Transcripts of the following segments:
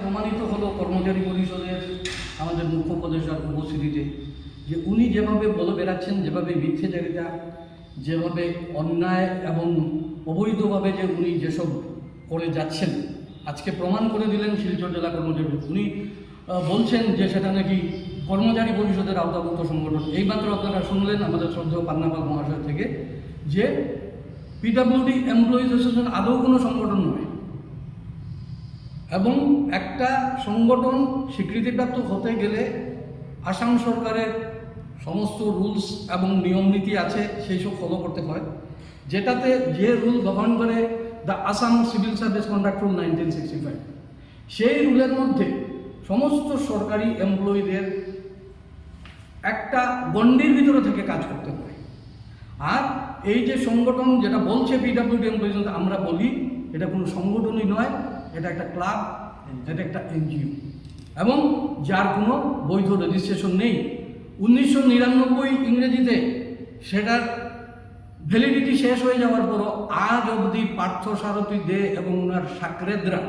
প্রমাণিত হলো কর্মচারী পরিষদের, আমাদের মুখ্য উপদেষ্টার উপস্থিতিতে, যে উনি যেভাবে বলে বেড়াচ্ছেন, যেভাবে মিথ্যেচারিতা, যেভাবে অন্যায় এবং অবৈধভাবে যে উনি যেসব করে যাচ্ছেন, আজকে প্রমাণ করে দিলেন শিলচর জেলা কর্মচারী। উনি বলছেন যে সেটা নাকি কর্মচারী পরিষদের আওতাভুক্ত সংগঠন। এইমাত্র আপনারা শুনলেন আমাদের শ্রদ্ধেয় পান্নাপাল মহাশয় থেকে যে পিডাব্লিউডি এমপ্লয়িজ অ্যাসোসিয়েশন আদৌ কোনো সংগঠন নয়। এবং একটা সংগঠন স্বীকৃতিপ্রাপ্ত হতে গেলে আসাম সরকারের সমস্ত রুলস এবং নিয়ম নীতি আছে, সেই সব ফলো করতে হয়। যেটাতে যে রুল গঠন করে the Assam civil service contract rule nineteen sixty five সেই রুলের মধ্যে সমস্ত সরকারি এমপ্লয়ীদের একটা গণ্ডির ভিতরে থেকে কাজ করতে হয়। আর এই যে সংগঠন যেটা বলছে পিডাব্লিউডি এমপ্লয়িজ আমরা বলি, এটা কোনো সংগঠনই নয় এটা একটা ক্লাব এটা একটা এনজিও। এবং যার কোনো বৈধ রেজিস্ট্রেশন নেই। উনিশশো নিরানব্বই ইংরেজিতে সেটার ভ্যালিডিটি শেষ হয়ে যাওয়ার পরও আজ অবধি পার্থ সারথী দে এবং ওনার সাকরেদরা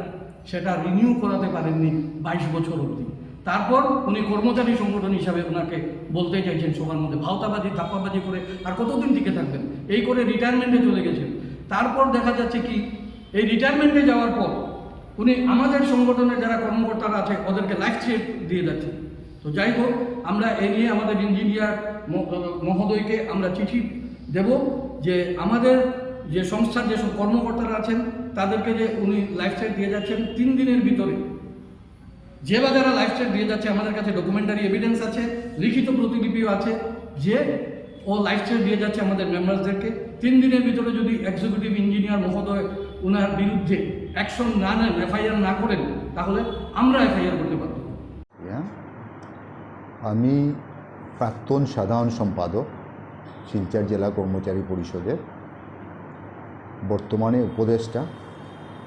সেটা রিনিউ করাতে পারেননি বাইশ বছর অবধি। তারপর উনি কর্মচারী সংগঠন হিসাবে ওনাকে বলতে চাইছেন সবার মধ্যে, ভাওতাবাজি ধাপ্পাবাজি করে আর কতদিন টিকে থাকবেন? এই করে রিটায়ারমেন্টে চলে গেছেন। তারপর দেখা যাচ্ছে কি, এই রিটায়ারমেন্টে যাওয়ার পর উনি আমাদের সংগঠনের যারা কর্মকর্তারা আছে, ওদেরকে লাইফ থ্রেট দিয়ে যাচ্ছেন তো যাই হোক, আমরা এই নিয়ে আমাদের ইঞ্জিনিয়ার মহোদয়কে আমরা চিঠি দেব যে আমাদের যে সংস্থার যেসব কর্মকর্তারা আছেন, তাদেরকে যে উনি লাইফ থ্রেট দিয়ে যাচ্ছেন, তিন দিনের ভিতরে। যে বা যারা লাইফ স্টাইল দিয়ে যাচ্ছে, আমাদের কাছে ডকুমেন্টারি এভিডেন্স আছে, লিখিত প্রতিলিপিও আছে যে ও লাইফ স্টাইল দিয়ে যাচ্ছে আমাদের মেম্বারসদেরকে তিন দিনের ভিতরে যদি এক্সিকিউটিভ ইঞ্জিনিয়ার মহোদয় ওনার বিরুদ্ধে অ্যাকশন না নেন এফআইআর না করেন, তাহলে আমরা এফআইআর করতে পারব। আমি প্রাক্তন সাধারণ সম্পাদক, শিলচর জেলা কর্মচারী পরিষদের বর্তমানে উপদেষ্টা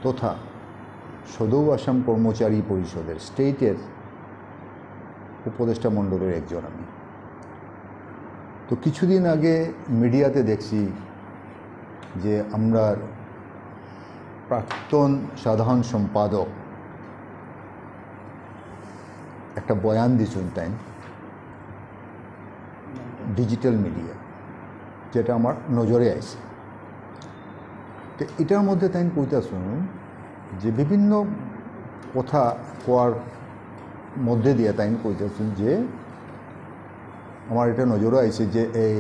তথা সদৌ আসাম কর্মচারী পরিষদের স্টেটের উপদেষ্টা মণ্ডলের একজন আমি তো কিছুদিন আগে মিডিয়াতে দেখছি যে আমরা প্রাক্তন সাধারণ সম্পাদক একটা বয়ান দিয়েছেন তাই ডিজিটাল মিডিয়া, যেটা আমার নজরে আইছে তো এটার মধ্যে তাই কইতা শুনুন যে বিভিন্ন কথা কোয়ার মধ্যে দিয়ে তাই কইতেছেন যে আমার এটা নজরও আইছে যে এই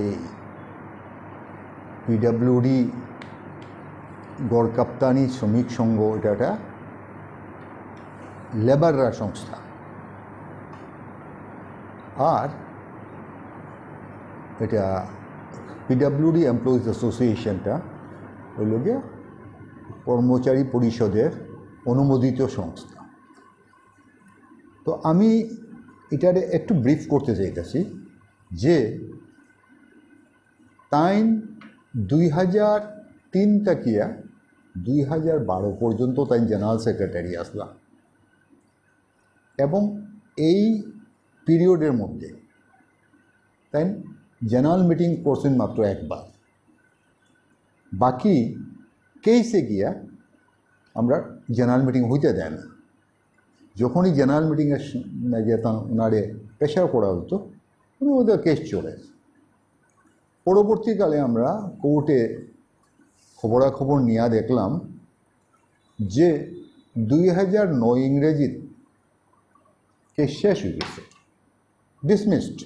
পিডাব্লিউডি গড় কাপ্তানি শ্রমিক সংঘ, এটা একটা লেবাররা সংস্থা। আর এটা পিডাব্লিউডি এমপ্লয়িজ অ্যাসোসিয়েশনটা হইল গিয়া কর্মচারী পরিষদের অনুমোদিত সংস্থা। তো আমি এটারে একটু ব্রিফ করতে চাইতেছি। যে তাইন দুই হাজার তিন তাকিয়া দুই হাজার বারো পর্যন্ত তাই জেনারেল সেক্রেটারি আসলাম। এবং এই পিরিয়ডের মধ্যে তাই জেনারেল মিটিং করছেন মাত্র একবার। বাকি কেসে গিয়া আমরা জেনারেল মিটিং হইতে দেয় না। যখনই জেনারেল মিটিংয়ের যেতাম ওনারে প্রেশার করা হতো উনি ওদের কেস চলে পরবর্তীকালে আমরা কোর্টে খবরাখবর নিয়ে দেখলাম যে দুই হাজার নয় ইংরেজিত কেস শেষ হয়ে গেছে ডিসমিসড